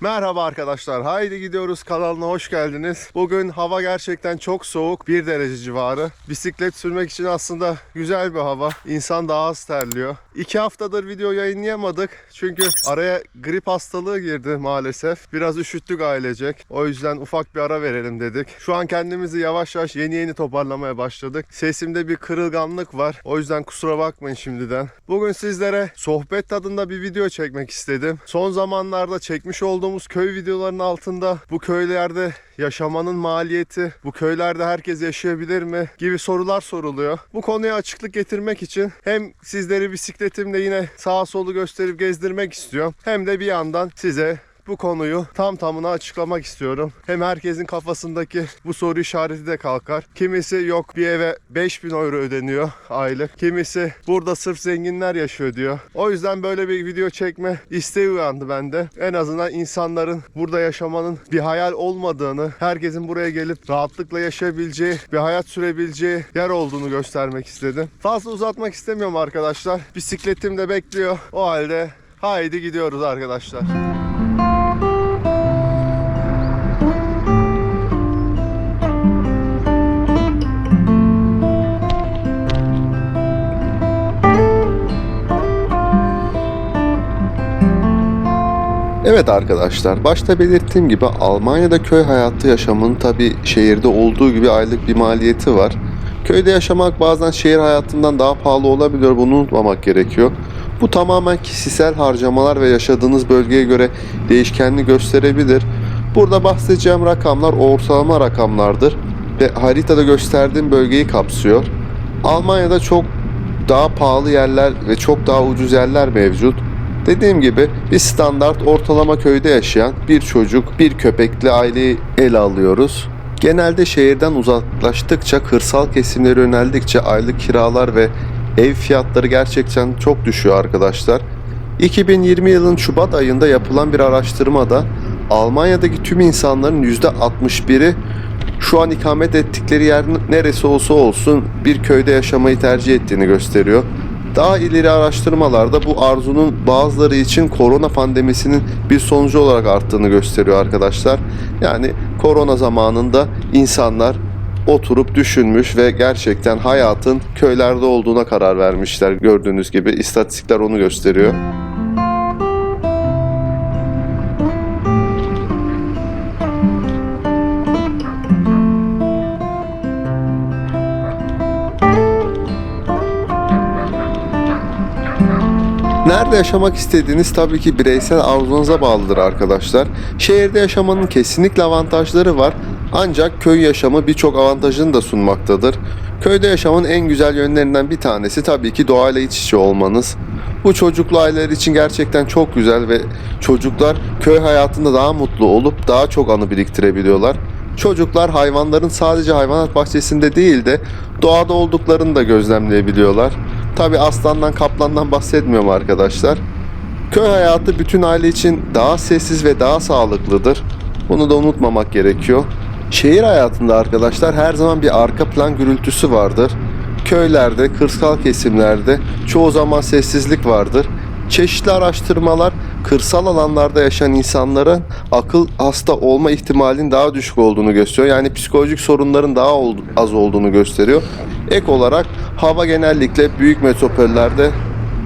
Merhaba arkadaşlar. Haydi gidiyoruz kanalına hoş geldiniz. Bugün hava gerçekten çok soğuk. 1 derece civarı. Bisiklet sürmek için aslında güzel bir hava. İnsan daha az terliyor. 2 haftadır video yayınlayamadık. Çünkü araya grip hastalığı girdi maalesef. Biraz üşüttük ailecek. O yüzden ufak bir ara verelim dedik. Şu an kendimizi yavaş yavaş yeni yeni toparlamaya başladık. Sesimde bir kırılganlık var. O yüzden kusura bakmayın şimdiden. Bugün sizlere sohbet tadında bir video çekmek istedim. Son zamanlarda çekmiş olduğumuz köy videolarının altında bu köylerde yaşamanın maliyeti, bu köylerde herkes yaşayabilir mi gibi sorular soruluyor. Bu konuya açıklık getirmek için hem sizleri bisikletimle yine sağa solu gösterip gezdirmek istiyorum. Hem de bir yandan size bu konuyu tam tamına açıklamak istiyorum. Hem herkesin kafasındaki bu soru işareti de kalkar. Kimisi yok bir eve 5000 euro ödeniyor aylık. Kimisi burada sırf zenginler yaşıyor diyor. O yüzden böyle bir video çekme isteği uyandı bende. En azından insanların burada yaşamanın bir hayal olmadığını, herkesin buraya gelip rahatlıkla yaşayabileceği, bir hayat sürebileceği yer olduğunu göstermek istedim. Fazla uzatmak istemiyorum arkadaşlar. Bisikletim de bekliyor. O halde haydi gidiyoruz arkadaşlar. Evet arkadaşlar, başta belirttiğim gibi Almanya'da köy hayatı yaşamının tabi şehirde olduğu gibi aylık bir maliyeti var. Köyde yaşamak bazen şehir hayatından daha pahalı olabiliyor, bunu unutmamak gerekiyor. Bu tamamen kişisel harcamalar ve yaşadığınız bölgeye göre değişkenli gösterebilir. Burada bahsedeceğim rakamlar ortalama rakamlardır ve haritada gösterdiğim bölgeyi kapsıyor. Almanya'da çok daha pahalı yerler ve çok daha ucuz yerler mevcut. Dediğim gibi bir standart ortalama köyde yaşayan bir çocuk, bir köpekli aileyi ele alıyoruz. Genelde şehirden uzaklaştıkça, kırsal kesimlere yöneldikçe aylık kiralar ve ev fiyatları gerçekten çok düşüyor arkadaşlar. 2020 yılın Şubat ayında yapılan bir araştırmada Almanya'daki tüm insanların %61'i şu an ikamet ettikleri yer neresi olsa olsun bir köyde yaşamayı tercih ettiğini gösteriyor. Daha ileri araştırmalarda bu arzunun bazıları için korona pandemisinin bir sonucu olarak arttığını gösteriyor arkadaşlar. Yani korona zamanında insanlar oturup düşünmüş ve gerçekten hayatın köylerde olduğuna karar vermişler. Gördüğünüz gibi istatistikler onu gösteriyor. Nerede yaşamak istediğiniz tabii ki bireysel arzunuza bağlıdır arkadaşlar. Şehirde yaşamanın kesinlikle avantajları var. Ancak köy yaşamı birçok avantajını da sunmaktadır. Köyde yaşamın en güzel yönlerinden bir tanesi tabii ki doğayla iç içe olmanız. Bu çocuklu aileler için gerçekten çok güzel ve çocuklar köy hayatında daha mutlu olup daha çok anı biriktirebiliyorlar. Çocuklar hayvanların sadece hayvanat bahçesinde değil de doğada olduklarını da gözlemleyebiliyorlar. Tabi aslandan kaplandan bahsetmiyorum arkadaşlar. Köy hayatı bütün aile için daha sessiz ve daha sağlıklıdır. Bunu da unutmamak gerekiyor. Şehir hayatında arkadaşlar her zaman bir arka plan gürültüsü vardır. Köylerde, kırsal kesimlerde çoğu zaman sessizlik vardır. Çeşitli araştırmalar kırsal alanlarda yaşayan insanların akıl hasta olma ihtimalinin daha düşük olduğunu gösteriyor. Yani psikolojik sorunların daha az olduğunu gösteriyor. Ek olarak hava genellikle büyük metropollerde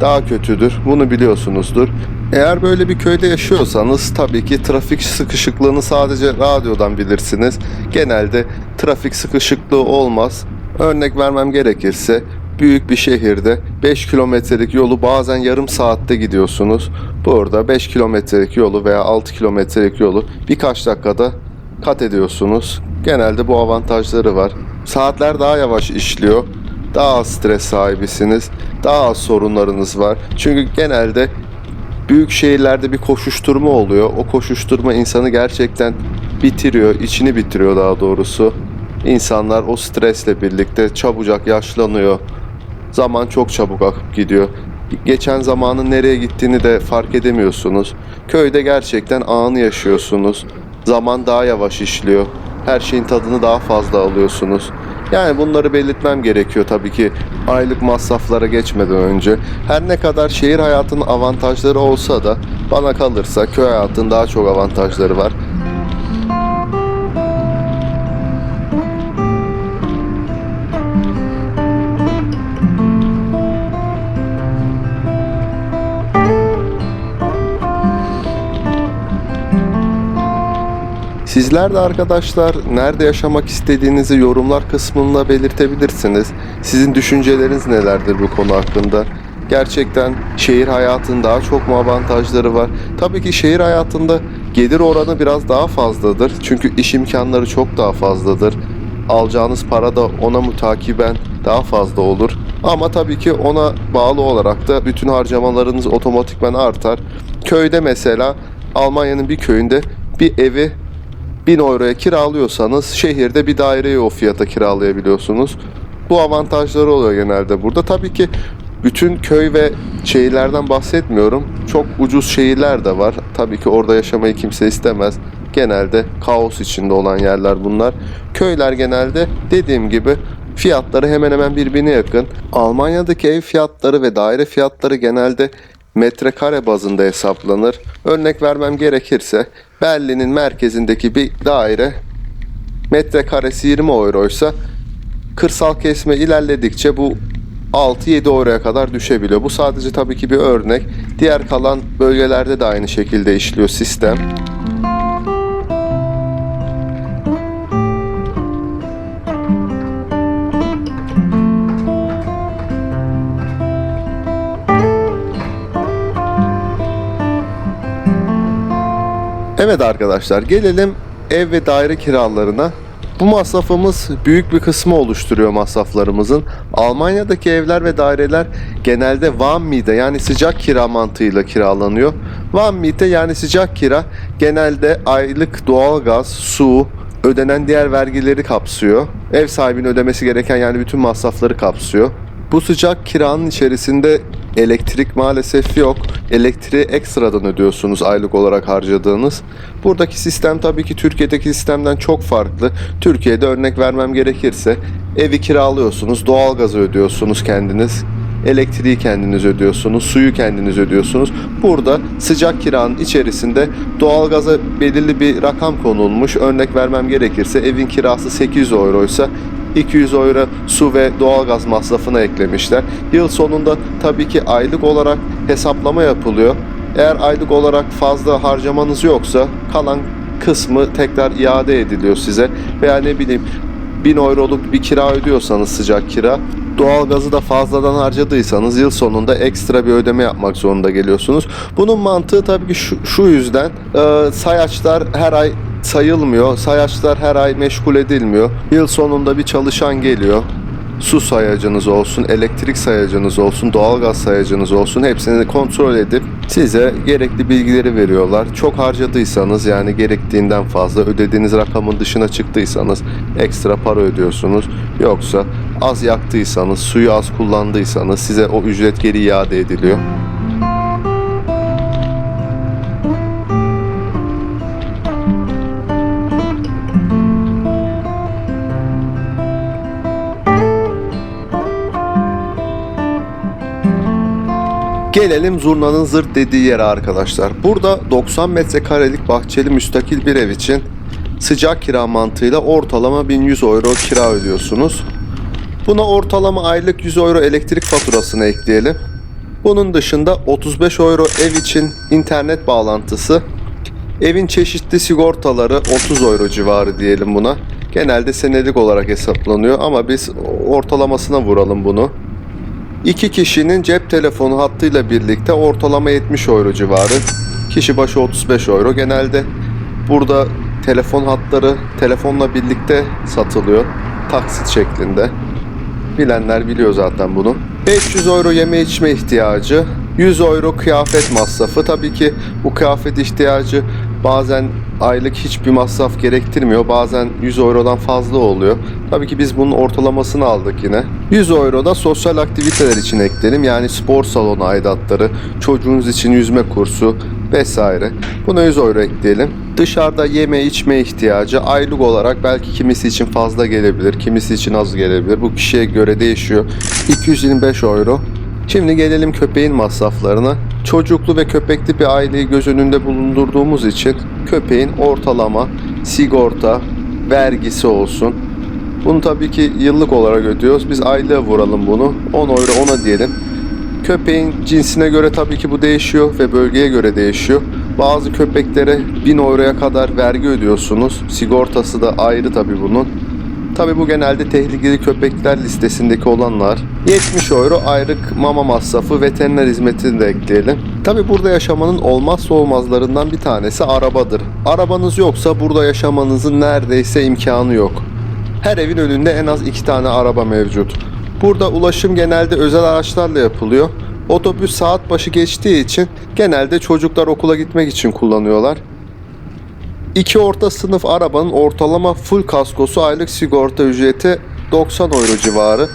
daha kötüdür. Bunu biliyorsunuzdur. Eğer böyle bir köyde yaşıyorsanız tabii ki trafik sıkışıklığını sadece radyodan bilirsiniz. Genelde trafik sıkışıklığı olmaz. Örnek vermem gerekirse büyük bir şehirde 5 kilometrelik yolu bazen yarım saatte gidiyorsunuz. Burada 5 kilometrelik yolu veya 6 kilometrelik yolu birkaç dakikada kat ediyorsunuz. Genelde bu avantajları var. Saatler daha yavaş işliyor. Daha az stres sahibisiniz. Daha az sorunlarınız var. Çünkü genelde büyük şehirlerde bir koşuşturma oluyor. O koşuşturma insanı gerçekten bitiriyor, içini bitiriyor daha doğrusu. İnsanlar o stresle birlikte çabucak yaşlanıyor. Zaman çok çabuk akıp gidiyor. Geçen zamanın nereye gittiğini de fark edemiyorsunuz. Köyde gerçekten anı yaşıyorsunuz. Zaman daha yavaş işliyor. Her şeyin tadını daha fazla alıyorsunuz. Yani bunları belirtmem gerekiyor tabii ki aylık masraflara geçmeden önce. Her ne kadar şehir hayatının avantajları olsa da bana kalırsa köy hayatının daha çok avantajları var. Sizler de arkadaşlar nerede yaşamak istediğinizi yorumlar kısmında belirtebilirsiniz. Sizin düşünceleriniz nelerdir bu konu hakkında? Gerçekten şehir hayatının daha çok mu avantajları var? Tabii ki şehir hayatında gelir oranı biraz daha fazladır. Çünkü iş imkanları çok daha fazladır. Alacağınız para da ona mutakiben daha fazla olur. Ama tabii ki ona bağlı olarak da bütün harcamalarınız otomatikman artar. Köyde mesela Almanya'nın bir köyünde bir evi 1000 euroya kiralıyorsanız şehirde bir daireyi o fiyata kiralayabiliyorsunuz. Bu avantajları oluyor genelde burada. Tabii ki bütün köy ve şehirlerden bahsetmiyorum. Çok ucuz şehirler de var. Tabii ki orada yaşamayı kimse istemez. Genelde kaos içinde olan yerler bunlar. Köyler genelde dediğim gibi fiyatları hemen hemen birbirine yakın. Almanya'daki ev fiyatları ve daire fiyatları genelde metrekare bazında hesaplanır. Örnek vermem gerekirse Berlin'in merkezindeki bir daire metrekaresi 20 euroysa kırsal kesme ilerledikçe bu 6-7 euroya kadar düşebiliyor. Bu sadece tabii ki bir örnek. Diğer kalan bölgelerde de aynı şekilde işliyor sistem. Evet arkadaşlar gelelim ev ve daire kiralarına. Bu masrafımız büyük bir kısmı oluşturuyor masraflarımızın. Almanya'daki evler ve daireler genelde Miete yani sıcak kira mantığıyla kiralanıyor. Miete yani sıcak kira genelde aylık doğalgaz, su, ödenen diğer vergileri kapsıyor. Ev sahibinin ödemesi gereken yani bütün masrafları kapsıyor. Bu sıcak kiranın içerisinde elektrik maalesef yok. Elektriği ekstradan ödüyorsunuz aylık olarak harcadığınız. Buradaki sistem tabii ki Türkiye'deki sistemden çok farklı. Türkiye'de örnek vermem gerekirse evi kiralıyorsunuz, doğalgazı ödüyorsunuz kendiniz. Elektriği kendiniz ödüyorsunuz, suyu kendiniz ödüyorsunuz. Burada sıcak kiranın içerisinde doğalgaza belirli bir rakam konulmuş. Örnek vermem gerekirse evin kirası 800 euroysa 200 euro su ve doğalgaz masrafına eklemişler. Yıl sonunda tabii ki aylık olarak hesaplama yapılıyor. Eğer aylık olarak fazla harcamanız yoksa kalan kısmı tekrar iade ediliyor size. Veya ne bileyim 1000 euroluk bir kira ödüyorsanız sıcak kira doğalgazı da fazladan harcadıysanız yıl sonunda ekstra bir ödeme yapmak zorunda geliyorsunuz. Bunun mantığı tabii ki şu, şu yüzden e, sayaçlar her ay sayılmıyor. Sayaçlar her ay meşgul edilmiyor. Yıl sonunda bir çalışan geliyor. Su sayacınız olsun, elektrik sayacınız olsun, doğalgaz sayacınız olsun hepsini kontrol edip size gerekli bilgileri veriyorlar. Çok harcadıysanız yani gerektiğinden fazla ödediğiniz rakamın dışına çıktıysanız ekstra para ödüyorsunuz. Yoksa az yaktıysanız, suyu az kullandıysanız size o ücret geri iade ediliyor. Gelelim zurnanın zırt dediği yere arkadaşlar. Burada 90 metrekarelik bahçeli müstakil bir ev için sıcak kira mantığıyla ortalama 1100 euro kira ödüyorsunuz. Buna ortalama aylık 100 euro elektrik faturasını ekleyelim. Bunun dışında 35 euro ev için internet bağlantısı, evin çeşitli sigortaları 30 euro civarı diyelim buna. Genelde senelik olarak hesaplanıyor ama biz ortalamasına vuralım bunu. İki kişinin cep telefonu hattıyla birlikte ortalama 70 euro civarı. Kişi başı 35 euro. Genelde burada telefon hatları telefonla birlikte satılıyor. Taksit şeklinde. Bilenler biliyor zaten bunu. 500 euro yeme içme ihtiyacı. 100 euro kıyafet masrafı. Tabii ki bu kıyafet ihtiyacı bazen aylık hiçbir masraf gerektirmiyor. Bazen 100 eurodan fazla oluyor. Tabii ki biz bunun ortalamasını aldık yine. 100 euro da sosyal aktiviteler için ekledim. Yani spor salonu aidatları, çocuğunuz için yüzme kursu vesaire. Buna 100 euro ekleyelim. Dışarıda yeme içme ihtiyacı aylık olarak belki kimisi için fazla gelebilir, kimisi için az gelebilir. Bu kişiye göre değişiyor. 225 euro. Şimdi gelelim köpeğin masraflarına. Çocuklu ve köpekli bir aileyi göz önünde bulundurduğumuz için köpeğin ortalama sigorta, vergisi olsun. Bunu tabii ki yıllık olarak ödüyoruz. Biz aylığa vuralım bunu. 10 euro ona diyelim. Köpeğin cinsine göre tabii ki bu değişiyor ve bölgeye göre değişiyor. Bazı köpeklere 1000 euroya kadar vergi ödüyorsunuz. Sigortası da ayrı tabii bunun. Tabii bu genelde tehlikeli köpekler listesindeki olanlar. 70 euro ayrık mama masrafı, veteriner hizmetini de ekleyelim. Tabii burada yaşamanın olmazsa olmazlarından bir tanesi arabadır. Arabanız yoksa burada yaşamanızın neredeyse imkanı yok. Her evin önünde en az iki tane araba mevcut. Burada ulaşım genelde özel araçlarla yapılıyor. Otobüs saat başı geçtiği için genelde çocuklar okula gitmek için kullanıyorlar. İki orta sınıf arabanın ortalama full kaskosu aylık sigorta ücreti 90 euro civarı.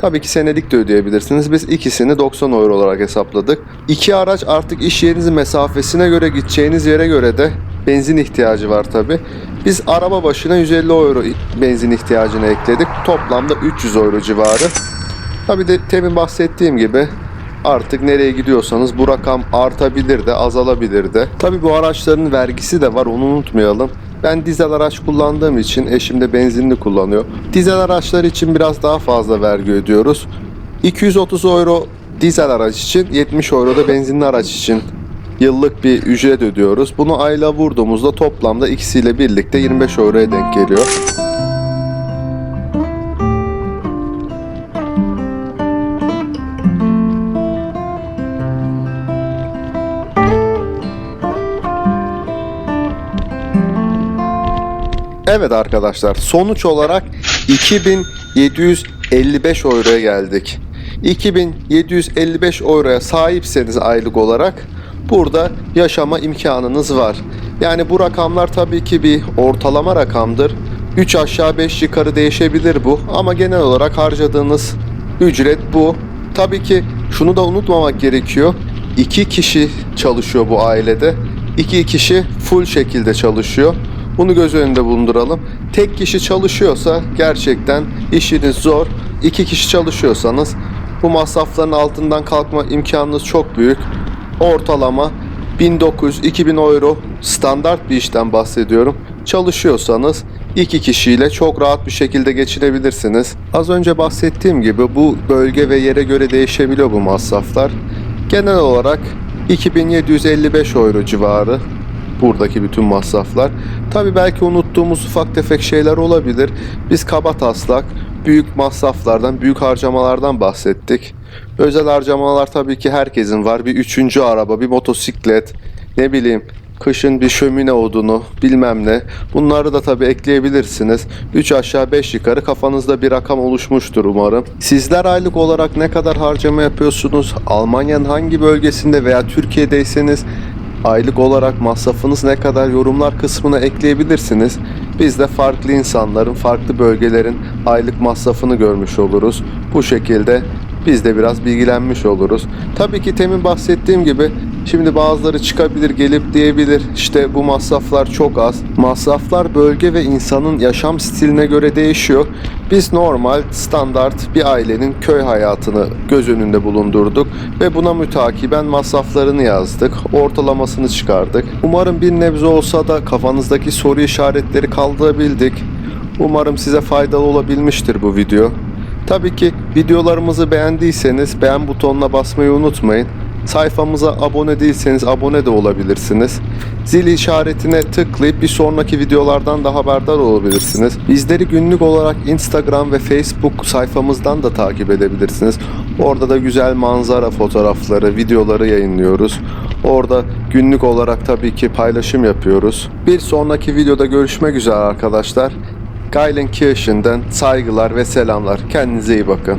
Tabii ki senelik de ödeyebilirsiniz. Biz ikisini 90 euro olarak hesapladık. İki araç artık iş yerinizin mesafesine göre gideceğiniz yere göre de benzin ihtiyacı var tabii. Biz araba başına 150 euro benzin ihtiyacını ekledik. Toplamda 300 euro civarı. Tabii de temin bahsettiğim gibi artık nereye gidiyorsanız bu rakam artabilir de azalabilir de. Tabii bu araçların vergisi de var onu unutmayalım. Ben dizel araç kullandığım için eşim de benzinli kullanıyor. Dizel araçlar için biraz daha fazla vergi ödüyoruz. 230 euro dizel araç için 70 euro da benzinli araç için yıllık bir ücret ödüyoruz. Bunu ayla vurduğumuzda toplamda ikisiyle birlikte 25 euroya denk geliyor. Evet arkadaşlar sonuç olarak 2755 euroya geldik. 2755 euroya sahipseniz aylık olarak burada yaşama imkanınız var. Yani bu rakamlar tabii ki bir ortalama rakamdır. 3 aşağı 5 yukarı değişebilir bu ama genel olarak harcadığınız ücret bu. Tabii ki şunu da unutmamak gerekiyor. 2 kişi çalışıyor bu ailede. 2 kişi full şekilde çalışıyor. Bunu göz önünde bulunduralım. Tek kişi çalışıyorsa gerçekten işiniz zor. İki kişi çalışıyorsanız bu masrafların altından kalkma imkanınız çok büyük. Ortalama 1900-2000 euro standart bir işten bahsediyorum. Çalışıyorsanız iki kişiyle çok rahat bir şekilde geçinebilirsiniz. Az önce bahsettiğim gibi bu bölge ve yere göre değişebiliyor bu masraflar. Genel olarak 2755 euro civarı buradaki bütün masraflar. Tabi belki unuttuğumuz ufak tefek şeyler olabilir. Biz kaba taslak büyük masraflardan, büyük harcamalardan bahsettik. Özel harcamalar tabii ki herkesin var. Bir üçüncü araba, bir motosiklet, ne bileyim kışın bir şömine odunu bilmem ne. Bunları da tabii ekleyebilirsiniz. 3 aşağı 5 yukarı kafanızda bir rakam oluşmuştur umarım. Sizler aylık olarak ne kadar harcama yapıyorsunuz? Almanya'nın hangi bölgesinde veya Türkiye'deyseniz aylık olarak masrafınız ne kadar yorumlar kısmına ekleyebilirsiniz. Biz de farklı insanların, farklı bölgelerin aylık masrafını görmüş oluruz. Bu şekilde biz de biraz bilgilenmiş oluruz. Tabii ki temin bahsettiğim gibi şimdi bazıları çıkabilir gelip diyebilir işte bu masraflar çok az. Masraflar bölge ve insanın yaşam stiline göre değişiyor. Biz normal standart bir ailenin köy hayatını göz önünde bulundurduk ve buna mütakiben masraflarını yazdık. Ortalamasını çıkardık. Umarım bir nebze olsa da kafanızdaki soru işaretleri kaldırabildik. Umarım size faydalı olabilmiştir bu video. Tabii ki videolarımızı beğendiyseniz beğen butonuna basmayı unutmayın. Sayfamıza abone değilseniz abone de olabilirsiniz. Zil işaretine tıklayıp bir sonraki videolardan da haberdar olabilirsiniz. Bizleri günlük olarak Instagram ve Facebook sayfamızdan da takip edebilirsiniz. Orada da güzel manzara fotoğrafları, videoları yayınlıyoruz. Orada günlük olarak tabii ki paylaşım yapıyoruz. Bir sonraki videoda görüşmek üzere arkadaşlar. Geilenkirchen'den saygılar ve selamlar. Kendinize iyi bakın.